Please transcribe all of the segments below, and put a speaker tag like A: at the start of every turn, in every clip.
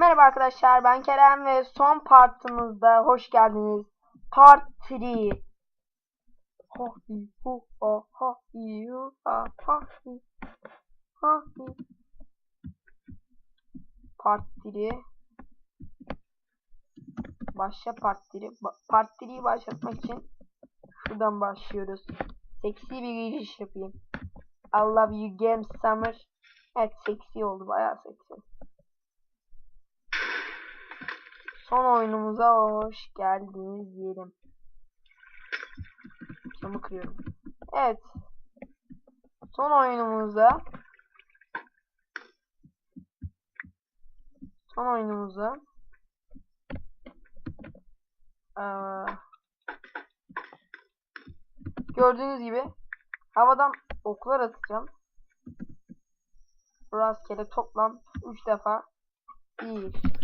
A: Merhaba arkadaşlar ben Kerem ve son partımızda hoş geldiniz. Part 3. Ha hi hu hi. Part 3. Başla part 3. Ba- Part 3'yi başlatmak için şuradan başlıyoruz. Seksi bir giriş yapayım. I love you game summer. Evet seksi oldu bayağı seksi. Son oyunumuza hoş geldiniz diyelim. Camı kırıyorum. Evet. Son oyunumuza son oyunumuza eee, gördüğünüz gibi havadan oklar atacağım. Rastgele toplam 3 defa 1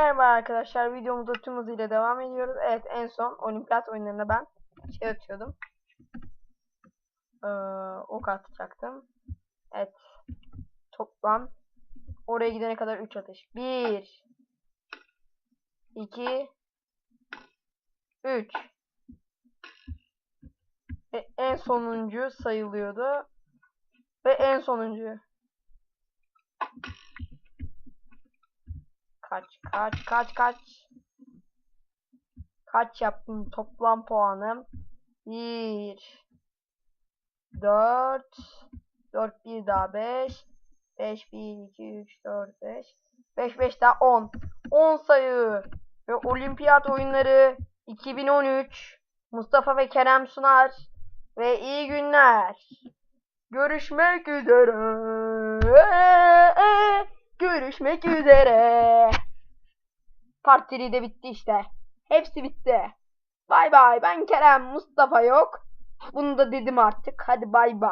A: Merhaba arkadaşlar videomuza tüm hızıyla devam ediyoruz. Evet en son olimpiyat oyunlarında ben şey atıyordum. Ee, ok atacaktım. Evet. Toplam oraya gidene kadar 3 atış. 1 2 3 Ve en sonuncu sayılıyordu. Ve en sonuncu. Kaç kaç kaç kaç. Kaç yaptım toplam puanım? 1 4 4 1 daha 5 5 1 2 3 4 5 5 5 daha 10 10 sayı ve olimpiyat oyunları 2013 Mustafa ve Kerem Sunar ve iyi günler. Görüşmek üzere. Görüşmek üzere. Partili de bitti işte. Hepsi bitti. Bay bay. Ben Kerem. Mustafa yok. Bunu da dedim artık. Hadi bay bay.